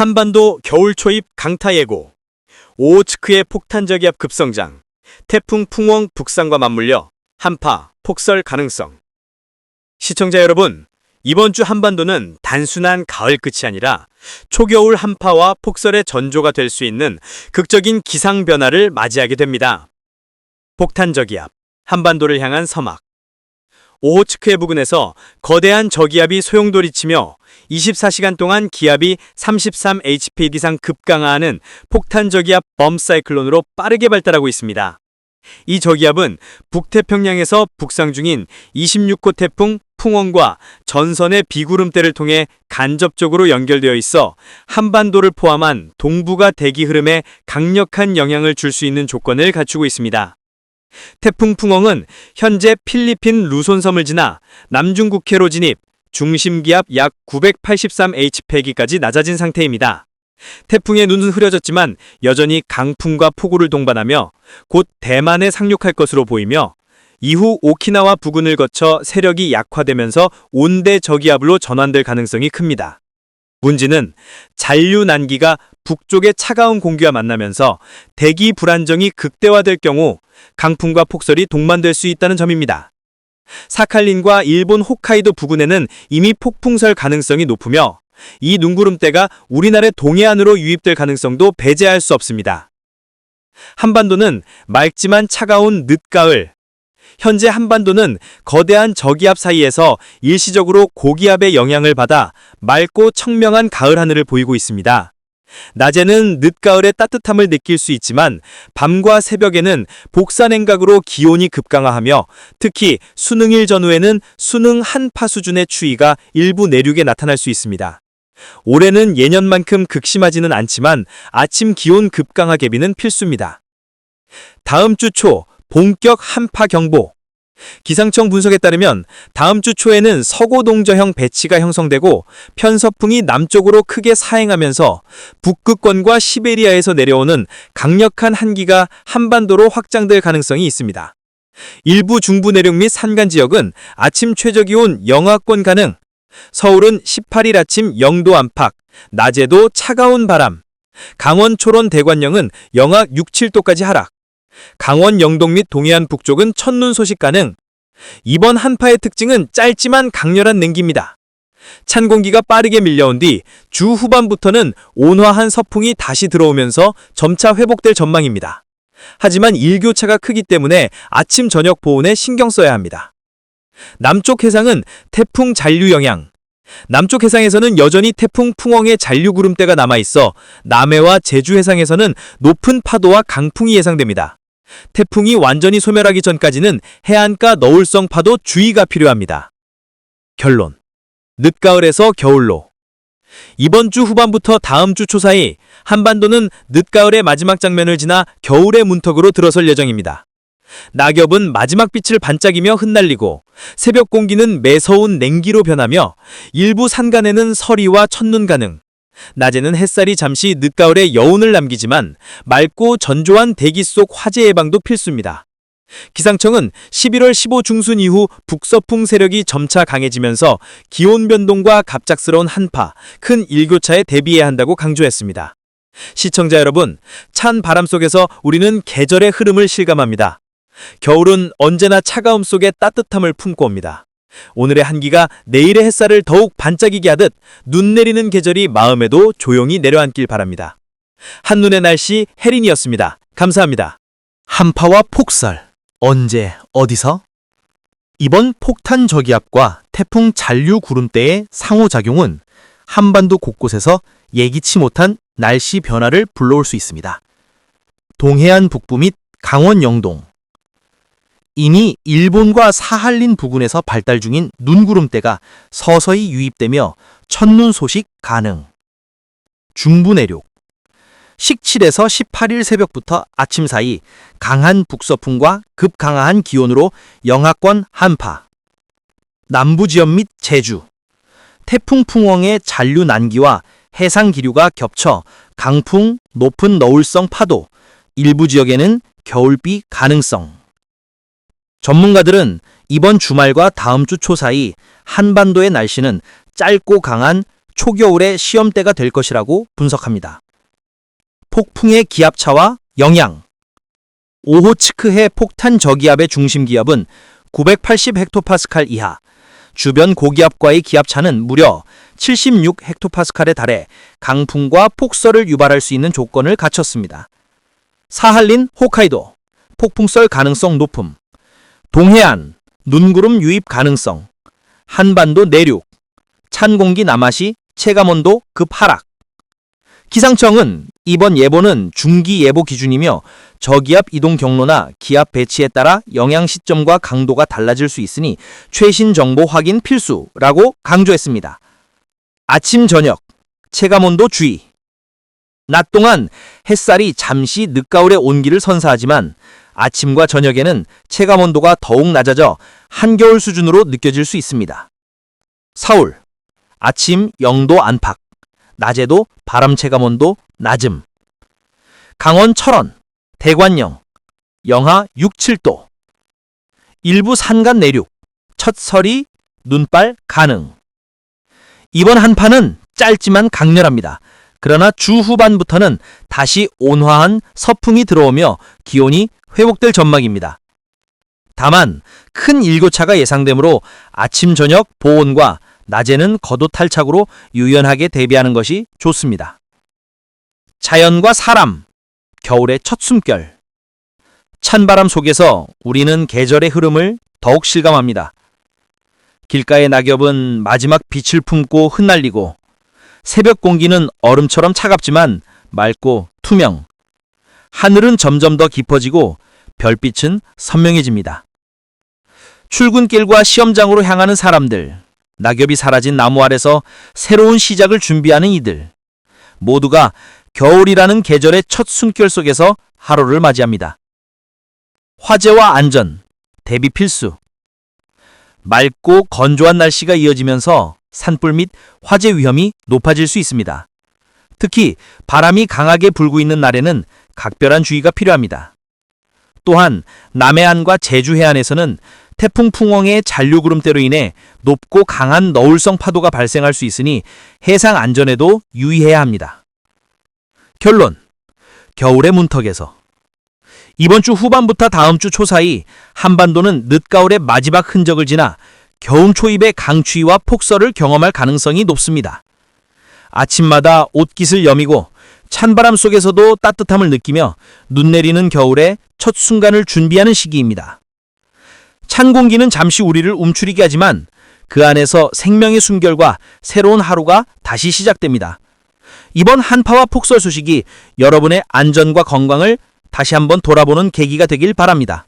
한반도 겨울 초입 강타 예고, 오호츠크의 폭탄저기압 급성장, 태풍 풍웡 북상과 맞물려 한파, 폭설 가능성. 시청자 여러분, 이번 주 한반도는 단순한 가을 끝이 아니라 초겨울 한파와 폭설의 전조가 될 수 있는 극적인 기상 변화를 맞이하게 됩니다. 폭탄저기압, 한반도를 향한 서막. 오호츠크해 부근에서 거대한 저기압이 소용돌이치며 24시간 동안 기압이 33 hpd 이상 급강하하는 폭탄 저기압 범사이클론으로 빠르게 발달하고 있습니다. 이 저기압은 북태평양에서 북상 중인 26호 태풍 풍원과 전선의 비구름대를 통해 간접적으로 연결되어 있어 한반도를 포함한 동북아 대기 흐름에 강력한 영향을 줄 수 있는 조건을 갖추고 있습니다. 태풍 풍엉은 현재 필리핀 루손섬을 지나 남중국해로 진입, 중심기압 약 983hp기까지 낮아진 상태입니다. 태풍의 눈은 흐려졌지만 여전히 강풍과 폭우를 동반하며 곧 대만에 상륙할 것으로 보이며 이후 오키나와 부근을 거쳐 세력이 약화되면서 온대 저기압으로 전환될 가능성이 큽니다. 문제는 잔류 난기가 북쪽의 차가운 공기와 만나면서 대기 불안정이 극대화될 경우 강풍과 폭설이 동반될 수 있다는 점입니다. 사칼린과 일본 홋카이도 부근에는 이미 폭풍설 가능성이 높으며 이 눈구름대가 우리나라 동해안으로 유입될 가능성도 배제할 수 없습니다. 한반도는 맑지만 차가운 늦가을. 현재 한반도는 거대한 저기압 사이에서 일시적으로 고기압의 영향을 받아 맑고 청명한 가을 하늘을 보이고 있습니다. 낮에는 늦가을의 따뜻함을 느낄 수 있지만 밤과 새벽에는 복사냉각으로 기온이 급강하하며 특히 수능일 전후에는 수능 한파 수준의 추위가 일부 내륙에 나타날 수 있습니다. 올해는 예년만큼 극심하지는 않지만 아침 기온 급강하 개비는 필수입니다. 다음 주 초 본격 한파 경보. 기상청 분석에 따르면 다음 주 초에는 서고동저형 배치가 형성되고 편서풍이 남쪽으로 크게 사행하면서 북극권과 시베리아에서 내려오는 강력한 한기가 한반도로 확장될 가능성이 있습니다. 일부 중부 내륙 및 산간 지역은 아침 최저기온 영하권 가능, 서울은 18일 아침 0도 안팎, 낮에도 차가운 바람, 강원 초론 대관령은 영하 6, 7도까지 하락, 강원 영동 및 동해안 북쪽은 첫눈 소식 가능. 이번 한파의 특징은 짧지만 강렬한 냉기입니다. 찬 공기가 빠르게 밀려온 뒤 주 후반부터는 온화한 서풍이 다시 들어오면서 점차 회복될 전망입니다. 하지만 일교차가 크기 때문에 아침 저녁 보온에 신경 써야 합니다. 남쪽 해상은 태풍 잔류 영향. 남쪽 해상에서는 여전히 태풍 풍엉의 잔류 구름대가 남아 있어 남해와 제주 해상에서는 높은 파도와 강풍이 예상됩니다. 태풍이 완전히 소멸하기 전까지는 해안가 너울성 파도 주의가 필요합니다. 결론. 늦가을에서 겨울로. 이번 주 후반부터 다음 주 초 사이 한반도는 늦가을의 마지막 장면을 지나 겨울의 문턱으로 들어설 예정입니다. 낙엽은 마지막 빛을 반짝이며 흩날리고 새벽 공기는 매서운 냉기로 변하며 일부 산간에는 서리와 첫눈 가능. 낮에는 햇살이 잠시 늦가을에 여운을 남기지만 맑고 전조한 대기 속 화재 예방도 필수입니다. 기상청은 11월 15 중순 이후 북서풍 세력이 점차 강해지면서 기온 변동과 갑작스러운 한파, 큰 일교차에 대비해야 한다고 강조했습니다. 시청자 여러분, 찬 바람 속에서 우리는 계절의 흐름을 실감합니다. 겨울은 언제나 차가움 속에 따뜻함을 품고 옵니다. 오늘의 한기가 내일의 햇살을 더욱 반짝이게 하듯 눈 내리는 계절이 마음에도 조용히 내려앉길 바랍니다. 한눈의 날씨 혜린이었습니다. 감사합니다. 한파와 폭설. 언제, 어디서? 이번 폭탄 저기압과 태풍 잔류 구름대의 상호작용은 한반도 곳곳에서 예기치 못한 날씨 변화를 불러올 수 있습니다. 동해안 북부 및 강원 영동. 이미 일본과 사할린 부근에서 발달 중인 눈구름대가 서서히 유입되며 첫눈 소식 가능. 중부 내륙. 17에서 18일 새벽부터 아침 사이 강한 북서풍과 급강하한 기온으로 영하권 한파. 남부 지역 및 제주. 태풍 풍엉의 잔류 난기와 해상 기류가 겹쳐 강풍, 높은 너울성 파도, 일부 지역에는 겨울비 가능성. 전문가들은 이번 주말과 다음 주 초 사이 한반도의 날씨는 짧고 강한 초겨울의 시험대가 될 것이라고 분석합니다. 폭풍의 기압차와 영향 오호츠크해 폭탄 저기압의 중심 기압은 980 헥토파스칼 이하, 주변 고기압과의 기압차는 무려 76 헥토파스칼에 달해 강풍과 폭설을 유발할 수 있는 조건을 갖췄습니다. 사할린, 홋카이도, 폭풍설 가능성 높음, 동해안, 눈구름 유입 가능성, 한반도 내륙, 찬 공기 남하시 체감온도 급 하락. 기상청은 이번 예보는 중기 예보 기준이며 저기압 이동 경로나 기압 배치에 따라 영향 시점과 강도가 달라질 수 있으니 최신 정보 확인 필수라고 강조했습니다. 아침 저녁 체감온도 주의. 낮 동안 햇살이 잠시 늦가을의 온기를 선사하지만 아침과 저녁에는 체감 온도가 더욱 낮아져 한겨울 수준으로 느껴질 수 있습니다. 서울 아침 0도 안팎, 낮에도 바람 체감 온도 낮음. 강원 철원, 대관령 영하 6, 7도. 일부 산간 내륙, 첫설이 눈발 가능. 이번 한파는 짧지만 강렬합니다. 그러나 주 후반부터는 다시 온화한 서풍이 들어오며 기온이 회복될 전망입니다. 다만 큰 일교차가 예상되므로 아침 저녁 보온과 낮에는 겉옷 탈착으로 유연하게 대비하는 것이 좋습니다. 자연과 사람, 겨울의 첫 숨결. 찬바람 속에서 우리는 계절의 흐름을 더욱 실감합니다. 길가의 낙엽은 마지막 빛을 품고 흩날리고 새벽 공기는 얼음처럼 차갑지만 맑고 투명. 하늘은 점점 더 깊어지고 별빛은 선명해집니다. 출근길과 시험장으로 향하는 사람들, 낙엽이 사라진 나무 아래서 새로운 시작을 준비하는 이들. 모두가 겨울이라는 계절의 첫 숨결 속에서 하루를 맞이합니다. 화재와 안전, 대비 필수. 맑고 건조한 날씨가 이어지면서 산불 및 화재 위험이 높아질 수 있습니다. 특히 바람이 강하게 불고 있는 날에는 각별한 주의가 필요합니다. 또한 남해안과 제주 해안에서는 태풍 풍엉의 잔류구름대로 인해 높고 강한 너울성 파도가 발생할 수 있으니 해상 안전에도 유의해야 합니다. 결론. 겨울의 문턱에서 이번 주 후반부터 다음 주 초 사이 한반도는 늦가을의 마지막 흔적을 지나 겨움 초입의 강추위와 폭설을 경험할 가능성이 높습니다. 아침마다 옷깃을 여미고 찬바람 속에서도 따뜻함을 느끼며 눈 내리는 겨울의 첫 순간을 준비하는 시기입니다. 찬 공기는 잠시 우리를 움츠리게 하지만 그 안에서 생명의 숨결과 새로운 하루가 다시 시작됩니다. 이번 한파와 폭설 소식이 여러분의 안전과 건강을 다시 한번 돌아보는 계기가 되길 바랍니다.